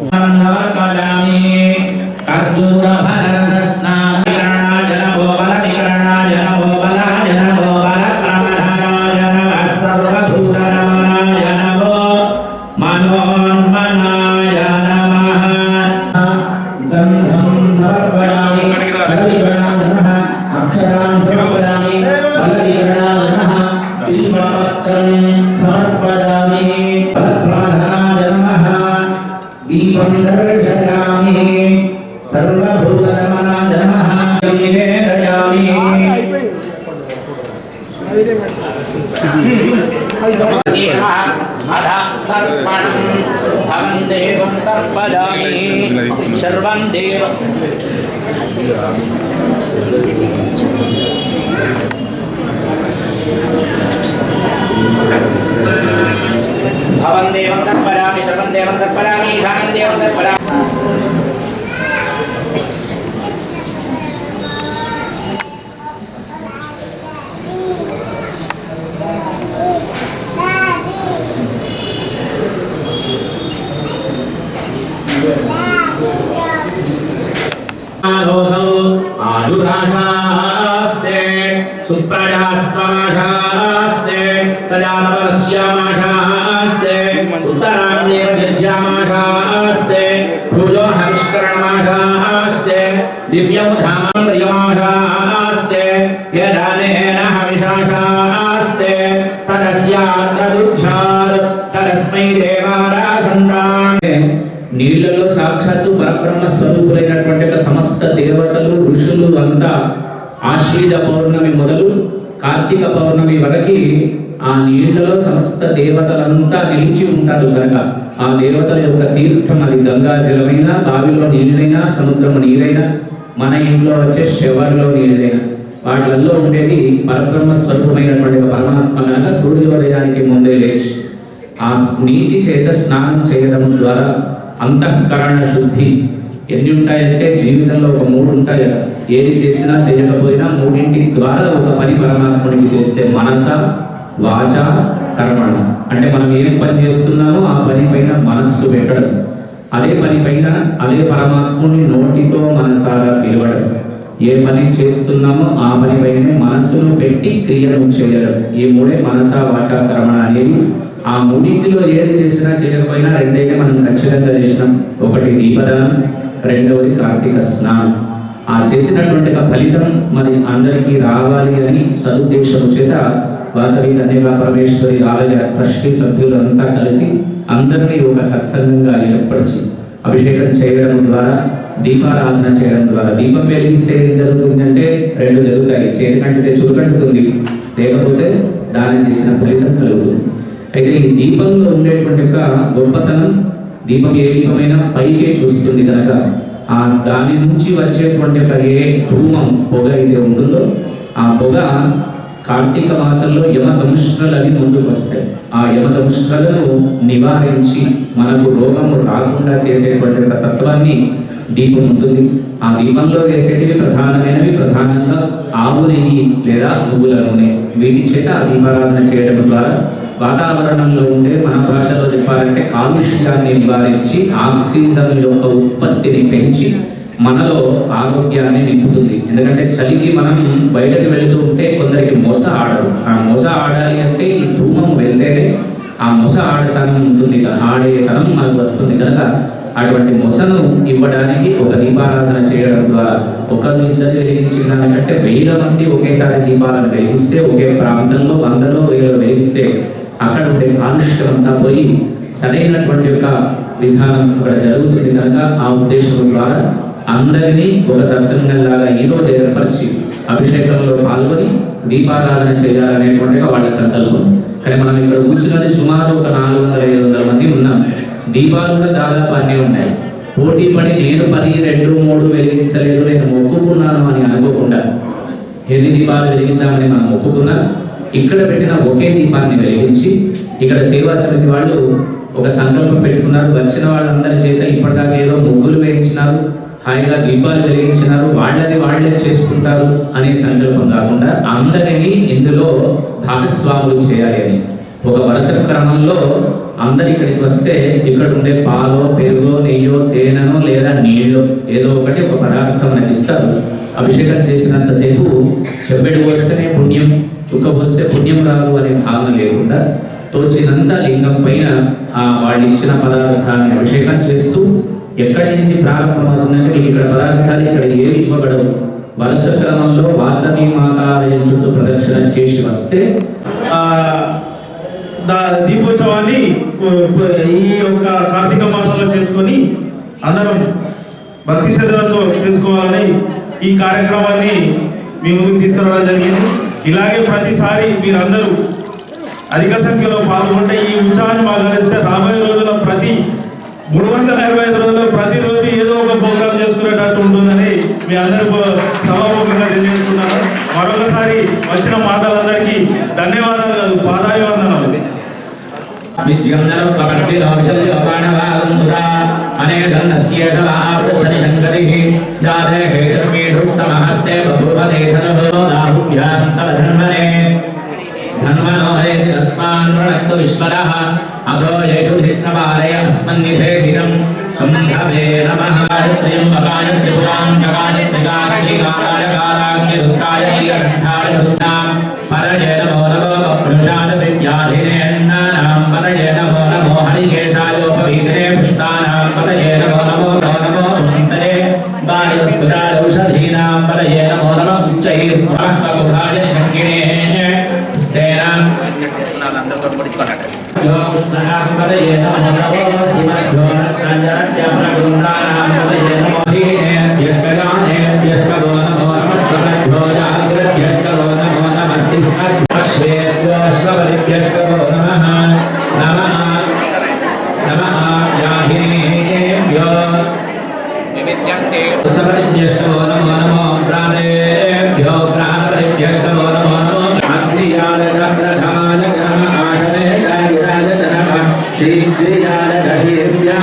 ఫలోదకస్నానం సమర్పయామి सर्वं देव भवन् देवं तत्परामि सर्वं देवं तत्परामि ईशानं देवं तत्परामि సుప్రజాస్త్వమాశాస్తే సజాతవరస్యామాశాస్తే ఉత్తరాణ్యేవ యజ్యామాశాస్తే భూజో హవిష్కరణమాశాస్తే దివ్యం ధామం ప్రియమాశాస్తే యదానేన హవిషాశాస్తే తదస్యాత్ర దుర్భ్యాత్ తదస్మై దేవారాసంతాన్ నీళ్ళలో సాక్షాత్తు పరబ్రహ్మ స్వరూపులైనటువంటి ఒక సమస్త దేవతలు ఋషులు అంతా ఆశ్వీజ పౌర్ణమి మొదలు కార్తీక పౌర్ణమి వరకు ఆ నీళ్ళలో సమస్త దేవతలంతా నిలిచి ఉంటారు కనుక ఆ దేవతల యొక్క తీర్థం అది గంగా జలమైనా బావిలో నీళ్ళైనా సముద్రము నీరైనా మన ఇంట్లో వచ్చే శవర్లో నీళ్ళైనా. వాటిలలో ఉండేది పరబ్రహ్మ స్వరూపమైనటువంటి పరమాత్మ కనుక సూర్యోదయానికి ముందే లేచి ఆ నీటి చేత స్నానం చేయడం ద్వారా అంతఃకరణ శుద్ధి ఎన్ని ఉంటాయంటే జీవితంలో ఒక మూడు ఉంటాయి కదా. ఏది చేసినా చేయకపోయినా మూడింటి ద్వారా ఒక పని పరమాత్ముడికి చేస్తే మనస వాచ కర్మణ. అంటే మనం ఏ పని చేస్తున్నామో ఆ పని పైన మనస్సు పెట్టడం. అదే పని పైన అదే పరమాత్ముని నోటితో మనసారా పిలవడం. ఏ పని చేస్తున్నామో ఆ పని పైనే మనస్సును పెట్టి క్రియను చేయడం. ఈ మూడే మనస వాచ కర్మణ అనేవి. ఆ మూడింటిలో ఏది చేసినా చేయకపోయినా రెండైతే మనం ఖచ్చితంగా చేసినాం. ఒకటి దీపదానం రెండవది కార్తీక స్నానం. ఆ చేసినటువంటి ఫలితం మరి అందరికీ రావాలి అని సదుద్దేశం చేత వాసవి కన్యకా పరమేశ్వరి ఆలయ ట్రస్టీ సభ్యులంతా కలిసి అందరినీ ఒక సత్సంగంగా ఏర్పరిచి అభిషేకం చేయడం ద్వారా దీపారాధన చేయడం ద్వారా. దీపం వెలిగిస్తే ఏం జరుగుతుందంటే రెండు జరుగుతాయి. చేతికంటే చురుకంటుతుంది లేకపోతే దానం చేసిన ఫలితం కలుగుతుంది. అయితే ఈ దీపంలో ఉండేటువంటి ఒక గొప్పతనం దీపం ఏ దీపమైనా పైకే చూస్తుంది కనుక ఆ దాని నుంచి వచ్చేటువంటి ఒక ఏ ధూమం పొగ అయితే ఉంటుందో ఆ పొగ కార్తీక మాసంలో యమదంష్ట్రలు అని ముందుకు వస్తాయి. ఆ యమదంష్ట్రలను నివారించి మనకు రోగము రాకుండా చేసేటువంటి ఒక తత్వాన్ని దీపం ఉంటుంది. ఆ దీపంలో వేసేటివి ప్రధానమైనవి. ప్రధానంగా ఆవు నెయ్యి లేదా నువ్వుల నూనె. వీటి చేత ఆ దీపారాధన చేయడం ద్వారా వాతావరణంలో ఉండే మన భాషలో చెప్పాలంటే కాలుష్యాన్ని నివారించి ఆక్సిజన్ యొక్క ఉత్పత్తిని పెంచి మనలో ఆరోగ్యాన్ని నింపుతుంది. ఎందుకంటే చలికి మనం బయటకు వెళుతూ ఉంటే కొందరికి మొస ఆడదు ఆ మొస ఆడాలి అంటే ఈ ధూమం వెళ్తేనే ఆ మొస ఆడతనం ఉంటుంది కదా ఆడేతనం మనకు వస్తుంది కనుక అటువంటి మొసను ఇవ్వడానికి ఒక దీపారాధన చేయడం ద్వారా ఒకరు ఇద్దరు వెలిగించిన దానికంటే వేల మంది ఒకేసారి దీపాలను వెలిగిస్తే ఒకే ప్రాంతంలో వందలో వేలు వెలిగిస్తే అక్కడ ఉండే కాలుష్యం అంతా పోయి సరైనటువంటి యొక్క విధానం అక్కడ జరుగుతుంది కనుక ఆ ఉద్దేశం ద్వారా అందరినీ ఒక సత్సంగంలాగా ఈ రోజు ఏర్పరిచి అభిషేకంలో పాల్గొని దీపారాధన చేయాలనేటువంటి వాళ్ళ సంకల్పం కానీ మనం ఇక్కడ కూర్చున్నది సుమారు ఒక నాలుగు వందల ఐదు వందల మంది ఉన్నాం. దీపాలు కూడా దాదాపు అన్నీ ఉన్నాయి. పోటీ పడి నేను పది రెండు మూడు వెలిగించలేదు నేను మొక్కుకున్నాను అని అనుకోకుండా ఎన్ని దీపాలు వెలిగిద్దామని మనం మొక్కుకున్నా ఇక్కడ పెట్టిన ఒకే దీపాన్ని వెలిగించి ఇక్కడ సేవా సమితి వాళ్ళు ఒక సంకల్పం పెట్టుకున్నారు. వచ్చిన వాళ్ళందరి చేత ఇప్పటిదాకా ఏదో ముగ్గులు వేయించినారు. హాయిగా దీపాలు వెలిగించినారు. వాళ్ళని వాళ్ళే చేసుకుంటారు అనే సంకల్పం కాకుండా అందరినీ ఇందులో భాగస్వాములు చేయాలి అని. ఒక వరుస క్రమంలో అందరు ఇక్కడికి వస్తే ఇక్కడ ఉండే పాలో పెరుగో నెయ్యో తేనెనో లేదా నీళ్ళో ఏదో ఒకటి ఒక పదార్థం అని ఇస్తారు. అభిషేకం చేసినంతసేపు చెబ్బెడు పోస్తేనే పుణ్యం చుక్క పోస్తే పుణ్యం రాదు అనే భావన లేకుండా తోచినంత లింగం పైన ఆ వాళ్ళు ఇచ్చిన పదార్థాన్ని అభిషేకం చేస్తూ ఎక్కడి నుంచి ప్రారంభమవుతుందంటే ఇక్కడ పదార్థాలు ఇక్కడ ఏవి ఇవ్వబడవు. వరుస క్రమంలో వాసవి మాతాలయం చుట్టూ ప్రదక్షిణ చేసి వస్తే దా దీపోత్సవాన్ని ఈ యొక్క కార్తీక మాసంలో చేసుకొని అందరం భక్తి శ్రద్ధలతో చేసుకోవాలని ఈ కార్యక్రమాన్ని మీ ముందుకు తీసుకురావడం జరిగింది. ఇలాగే ప్రతిసారి మీరందరూ అధిక సంఖ్యలో పాల్గొంటే ఈ ఉత్సాహాన్ని మాకు రాబోయే రోజుల్లో ప్రతి మూడు వందల ఇరవై ఐదు రోజుల్లో ప్రతిరోజు ఏదో ఒక ప్రోగ్రామ్ చేసుకునేటట్టు ఉంటుందని మీ అందరూ సభాముఖంగా తెలియజేస్తున్నాను మరొకసారి వచ్చిన మాతలందరికీ ధన్యవాదాలు కాదు పాదాభివందనాలు విద్యందరం కపటి అధో యేషు ధిష్ణవాలయ సంధవే నమః త్ర్యంబకాయ త్రిపురాం జగాయ నీలకంఠాయ यो कृष्णनां पदये नमो नमो शिवभ्यो रत्नाञ्जनत्यप्रगुण्डानां पदये नमो हीनेभ्यस्कगानेभ्यस्करो नमो नमस्वरभ्यो जाग्रभ्यस्करो नमो नमस्तिभ्यश्वेभ्यस्करो नमः नमः नमः याहिनेभ्यो समरिभ्यस्तवो नमो नमो